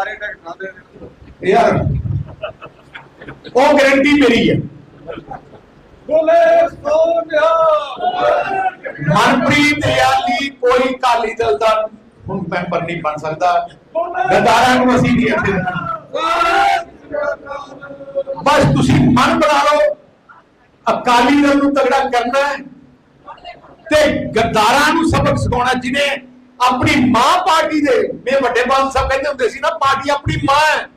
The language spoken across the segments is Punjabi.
ਦੁਬਾਰੇ ਢਕਣਾ ਦੇ ਯਾਰ ਉਹ ਗਾਰੰਟੀ ਮੇਰੀ ਹੈ। ਬੋਲੇ ਸੋਨਿਆ। ਮਨਪ੍ਰੀਤ ਰਿਆਲੀ ਕੋਈ ਕਾਲੀ ਦਲ ਦਾ ਹੁਣ ਮੈਂਬਰ ਨਹੀਂ ਬਣ ਸਕਦਾ। ਗਦਾਰਾਂ ਨੂੰ ਅਸੀਂ ਨਹੀਂ ਇੱਥੇ ਬਸ ਤੁਸੀਂ ਮਨ ਬਣਾ ਲਓ। ਅਕਾਲੀ ਦਲ ਨੂੰ ਤਗੜਾ ਕਰਨਾ ਹੈ ਤੇ ਗਦਾਰਾਂ ਨੂੰ ਸਬਕ ਸਿਖਾਉਣਾ ਜਿਹਨੇ ਆਪਣੀ ਮਾਂ ਪਾਰਟੀ ਦੇ ਮੇ ਵੱਡੇ ਬਾਦ ਸਾਹਿਬ ਕਹਿੰਦੇ ਹੁੰਦੇ ਸੀ ਨਾ ਪਾਰਟੀ ਆਪਣੀ ਮਾਂ ਹੈ।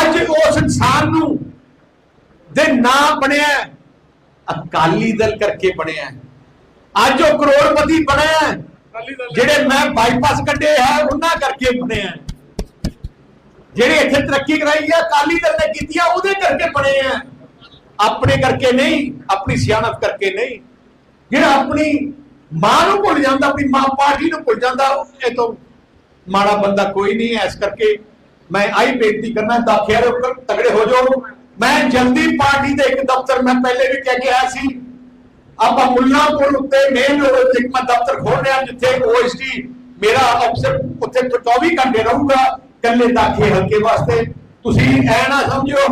ਅੱਜ ਉਸ ਇਨਸਾਨ ਨੂੰ ਦੇ ਨਾਂ ਬਣਿਆ ਅਕਾਲੀ ਦਲ ਕਰਕੇ ਬਣਿਆ ਅੱਜ ਉਹ ਕਰੋੜਪਤੀ ਬਣਿਆ ਜਿਹੜੇ ਮੈਂ ਬਾਈਪਾਸ ਕੱਢੇ ਹੈ ਉਹਨਾਂ ਕਰਕੇ ਬਣਿਆ ਜਿਹੜੇ ਇੱਥੇ ਤਰੱਕੀ ਕਰਾਈ ਹੈ ਅਕਾਲੀ ਦਲ ਨੇ ਕੀਤੀ ਆ ਉਹਦੇ ਕਰਕੇ ਬਣੇ ਹੈ ਆਪਣੇ ਕਰਕੇ ਨਹੀਂ ਆਪਣੀ ਸਿਆਣਪ ਕਰਕੇ ਨਹੀਂ। ਜਿਹੜਾ ਆਪਣੀ ਮਾਂ ਨੂੰ ਭੁੱਲ ਜਾਂਦਾ, ਵੀ ਮਾਂ ਪਾਰਟੀ ਨੂੰ ਭੁੱਲ ਜਾਂਦਾ, ਇਹ ਤੋਂ ਮਾੜਾ ਬੰਦਾ ਕੋਈ ਨਹੀਂ ਹੈ। ਕਰਕੇ ਮੈਂ ਆਈ ਬੇਨਤੀ ਕਰਨਾ ਤਾਂ ਖੈਰ ਤਗੜੇ ਹੋ ਜਾਓ। ਮੈਂ ਜਲਦੀ ਪਾਰਟੀ ਦੇ ਇੱਕ ਦਫ਼ਤਰ ਮੈਂ ਪਹਿਲੇ ਵੀ ਕਹਿ ਕੇ ਆਇਆ ਸੀ, ਆਪਾਂ ਮੁੱਲਾਪੁਰ ਉੱਤੇ ਮੇਨ ਰੋਡ ਤੇ ਮੈਂ ਦਫ਼ਤਰ ਖੋਲ ਰਿਹਾ ਜਿੱਥੇ ਓਐਸਡੀ ਮੇਰਾ ਅਫਸਰ ਉੱਥੇ 24 ਘੰਟੇ ਰਹੂਗਾ ਕੱਲੇ ਦਾਖੇ ਹਲਕੇ ਵਾਸਤੇ। ਤੁਸੀਂ ਐ ਨਾ ਸਮਝਿਓ,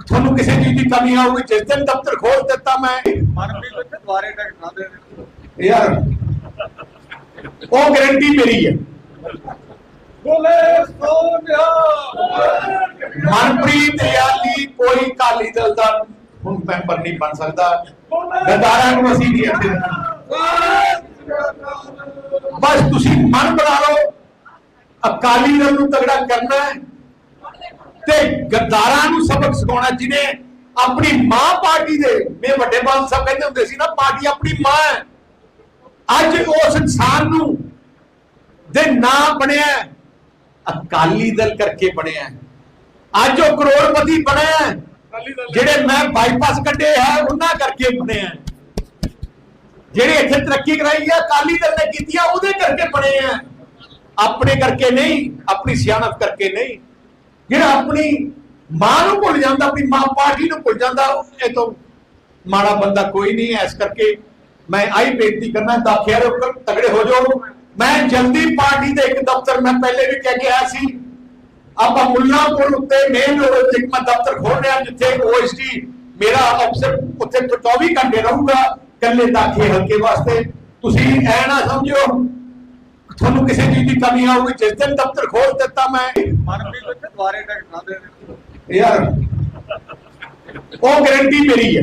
ਤੁਹਾਨੂੰ ਕਿਸੇ ਚੀਜ਼ ਦੀ ਕਮੀ ਆਊਗੀ ਜਿਸ ਦਿਨ ਦਫ਼ਤਰ ਖੋਲ ਦਿੱਤਾ ਮੈਂ। ਮਨਪ੍ਰੀਤ ਦੁਆਰੇ ਡਾਕਟਰ ਯਾਰ ਉਹ ਗਰੰਟੀ ਮੇਰੀ ਹੈ ਬੋਲੇ ਸੋਨਿਆ। ਮਨਪ੍ਰੀਤ ਰਿਆਲੀ ਕੋਈ ਕਾਲੀ ਦਲ ਦਾ ਹੁਣ ਮੈਂਬਰ ਨਹੀਂ ਬਣ ਸਕਦਾ। ਗਦਾਰਾਂ ਨੂੰ ਅਸੀਂ ਨਹੀਂ ਇੱਥੇ ਬਸ ਤੁਸੀਂ ਮਨ ਬਣਾ ਲਓ। ਅਕਾਲੀ ਦਲ ਨੂੰ ਤਗੜਾ ਕਰਨਾ ਹੈ। ਤੇ ਗਦਾਰਾਂ ਨੂੰ ਸਬਕ ਸਿਖਾਉਣਾ ਜਿਹਨੇ ਆਪਣੀ ਮਾਂ ਪਾਰਟੀ ਦੇ ਮੇ ਵੱਡੇ ਬਾਲ ਸਾਹਿਬ ਕਹਿੰਦੇ ਹੁੰਦੇ ਸੀ ਨਾ ਪਾਰਟੀ ਆਪਣੀ ਮਾਂ ਹੈ। ਅੱਜ ਉਸ ਇਨਸਾਨ ਨੂੰ ਦੇ ਨਾਂ ਬਣਿਆ ਅਕਾਲੀ ਦਲ ਕਰਕੇ ਬਣਿਆ ਅੱਜ ਉਹ ਕਰੋੜਪਤੀ ਬਣਿਆ ਜਿਹੜੇ ਮੈਂ ਬਾਈਪਾਸ ਕੱਢੇ ਹੈ ਉਹਨਾਂ ਕਰਕੇ ਬਣਿਆ ਜਿਹੜੇ ਇੱਥੇ ਤਰੱਕੀ ਕਰਾਈ ਹੈ ਅਕਾਲੀ ਦਲ ਨੇ ਕੀਤੀ ਆ ਉਹਦੇ ਕਰਕੇ ਬਣੇ ਆ। ਆਪਣੇ ਕਰਕੇ ਨਹੀਂ ਆਪਣੀ ਸਿਆਣਪ ਕਰਕੇ ਨਹੀਂ। ਜਿਹੜਾ ਆਪਣੀ ਮਾਂ ਨੂੰ ਭੁੱਲ ਜਾਂਦਾ ਆਪਣੀ ਮਾਂ ਪਾਰਟੀ ਨੂੰ ਭੁੱਲ ਜਾਂਦਾ ਇਹ ਤੋਂ ਮਾੜਾ ਬੰਦਾ ਕੋਈ ਨਹੀਂ ਐਸ ਕਰਕੇ ਮੈਂ ਆਈ ਬੇਨਤੀ ਕਰਨਾ ਤਾਂ ਖੈਰ ਤਗੜੇ ਹੋ ਜਾਓ। ਮੈਂ ਜਲਦੀ ਪਾਰਟੀ ਦੇ ਇੱਕ ਦਫ਼ਤਰ ਮੈਂ ਪਹਿਲੇ ਵੀ ਕਹਿ ਕੇ ਆਇਆ ਸੀ। ਆਪਾਂ ਮੁੱਲਾਪੁਰ ਉੱਤੇ ਮੇਨ ਰੋਡ ਤੇ ਮੈਂ ਦਫ਼ਤਰ ਖੋਲ ਰਿਹਾ ਜਿੱਥੇ ਓਐਸਟੀ ਮੇਰਾ ਅਫਸਰ ਉੱਥੇ 24 ਘੰਟੇ ਰਹੂਗਾ ਕੱਲੇ ਦਾਖੇ ਹਲਕੇ ਵਾਸਤੇ। ਤੁਸੀਂ ਐ ਨਾ ਸਮਝਿਓ ਤੁਹਾਨੂੰ ਕਿਸੇ ਚੀਜ਼ ਦੀ ਕਮੀ ਆਊਗੀ ਜਿਸ ਦਿਨ ਦਫ਼ਤਰ ਖੋਲ ਦਿੱਤਾ ਮੈਂ ਮਨਪ੍ਰੀਤ ਦੁਆਰੇ ਡਾਕਟਰ ਨਾ ਦੇ ਯਾਰ ਉਹ ਗਰੰਟੀ ਮੇਰੀ ਹੈ।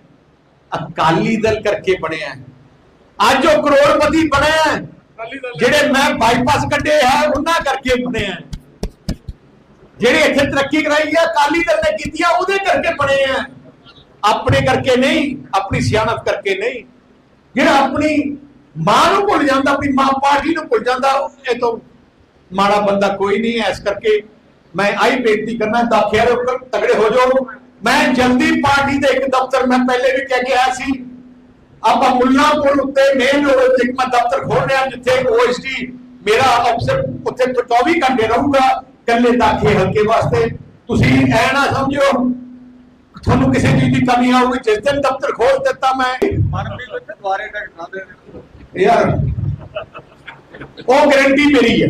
ਅਕਾਲੀ ਦਲ ਕਰਕੇ ਬਣਿਆ ਅੱਜ ਉਹ ਕਰੋੜਪਤੀ ਬਣਿਆ ਜਿਹੜੇ ਮੈਂ ਬਾਈਪਾਸ ਕੱਢੇ ਹੈ ਉਹਨਾਂ ਕਰਕੇ ਬਣਿਆ ਜਿਹੜੇ ਇੱਥੇ ਤਰੱਕੀ ਕਰਾਈ ਹੈ ਅਕਾਲੀ ਦਲ ਨੇ ਕੀਤੀ ਆ ਉਹਦੇ ਕਰਕੇ ਬਣੇ ਆ। ਆਪਣੇ ਕਰਕੇ ਨਹੀਂ ਆਪਣੀ ਸਿਆਣਪ ਕਰਕੇ ਨਹੀਂ। ਜਿਹੜਾ ਆਪਣੀ ਮਾਂ ਨੂੰ ਭੁੱਲ ਜਾਂਦਾ ਆਪਣੀ ਮਾਂ ਪਾਰਟੀ ਨੂੰ ਭੁੱਲ ਜਾਂਦਾ ਇਹ ਤੋਂ ਮਾੜਾ ਬੰਦਾ ਕੋਈ ਨਹੀਂ ਐ ਇਸ ਕਰਕੇ ਮੈਂ ਆਈ ਬੇਨਤੀ ਕਰਨਾ ਤਾਂ ਖੈਰ ਤਗੜੇ ਹੋ ਜਾਓ। ਮੈਂ ਜਲਦੀ ਪਾਰਟੀ ਦੇ ਇੱਕ ਦਫ਼ਤਰ ਮੈਂ ਪਹਿਲੇ ਵੀ ਕਹਿ ਕੇ ਆਇਆ ਸੀ ਆਪਾਂ ਮੁੱਲਾ ਪੁਲ ਉੱਤੇ ਮੇਨ ਰੋਡ ਇੱਕ ਮੈਂ ਦਫ਼ਤਰ ਖੋਲ ਰਿਹਾ ਜਿੱਥੇ ਓਐਸਟੀ ਮੇਰਾ ਅਫਸਰ ਉੱਥੇ 24 ਘੰਟੇ ਰਹੂਗਾ ਕੱਲੇ ਦਾਖੇ ਹਲਕੇ ਵਾਸਤੇ। ਤੁਸੀਂ ਐ ਨਾ ਸਮਝਿਓ ਤੁਹਾਨੂੰ ਕਿਸੇ ਚੀਜ਼ ਦੀ ਕਮੀ ਆਊਗੀ ਜਿਸ ਦਿਨ ਦਫ਼ਤਰ ਖੋਲ ਦਿੱਤਾ ਮੈਂ। ਮਨਪ੍ਰੀਤ ਦੁਆਰੇ ਟਿਕਟ ਨਾ ਦੇਣ ਯਾਰ ਉਹ ਗਾਰੰਟੀ ਮੇਰੀ ਹੈ।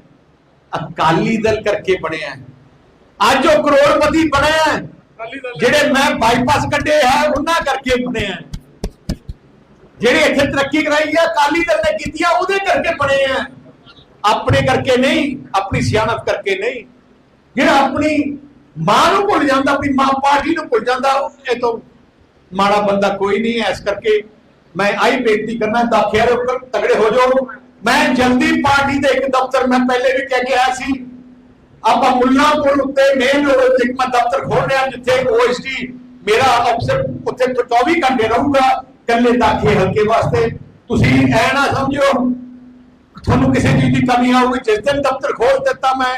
ਅਕਾਲੀ ਦਲ ਕਰਕੇ ਬਣਿਆ ਹੈ। ਅੱਜ ਉਹ ਕਰੋੜਪਤੀ ਬਣਿਆ ਹੈ। ਜਿਹੜੇ ਮੈਂ ਬਾਈਪਾਸ ਕੱਢੇ ਹੈ ਉਹਨਾਂ ਕਰਕੇ ਬਣੇ ਆ ਜਿਹੜੇ ਇੱਥੇ ਤਰੱਕੀ ਕਰਾਈ ਆ ਅਕਾਲੀ ਦਲ ਨੇ ਕੀਤੀ ਆ ਉਹਦੇ ਕਰਕੇ ਬਣੇ ਆ ਆਪਣੇ ਕਰਕੇ ਨਹੀਂ ਆਪਣੀ ਸਿਆਣਪ ਕਰਕੇ ਨਹੀਂ। ਜਿਹੜਾ ਆਪਣੀ ਮਾਂ ਨੂੰ ਭੁੱਲ ਜਾਂਦਾ ਆਪਣੀ ਮਾਂ ਪਾਰਟੀ ਨੂੰ ਭੁੱਲ ਜਾਂਦਾ ਇਹ ਤੋਂ ਮਾੜਾ ਬੰਦਾ ਕੋਈ ਨਹੀਂ ਹੈ। ਇਸ ਕਰਕੇ ਮੈਂ ਆਈ ਬੇਨਤੀ ਕਰਨਾ ਦਾਖਿਆਰੇ ਉੱਪਰ ਤਗੜੇ ਹੋ ਜਾਓ। ਮੈਂ ਜਲਦੀ ਪਾਰਟੀ ਦੇ ਇੱਕ ਦਫ਼ਤਰ ਮੈਂ ਪਹਿਲੇ ਵੀ ਕਹਿ ਕੇ ਆਇਆ ਸੀ, ਆਪਾਂ ਮੁੱਲਾਂਪੁਰ ਉੱਤੇ ਮੇਨ ਰੋਡ ਤੇ ਮੈਂ ਦਫ਼ਤਰ ਖੋਲ ਰਿਹਾ, ਜਿੱਥੇ ਓਐਸਟੀ ਮੇਰਾ ਅਫਸਰ ਉੱਥੇ 24 ਘੰਟੇ ਰਹੂਗਾ ਕੱਲੇ ਦਾਖੇ ਹਲਕੇ ਵਾਸਤੇ। ਤੁਸੀਂ ਐ ਨਾ ਸਮਝਿਓ, ਤੁਹਾਨੂੰ ਕਿਸੇ ਚੀਜ਼ ਦੀ ਕਮੀ ਆਊਗੀ ਜਿਸ ਦਿਨ ਦਫ਼ਤਰ ਖੋਲ ਦਿੱਤਾ ਮੈਂ।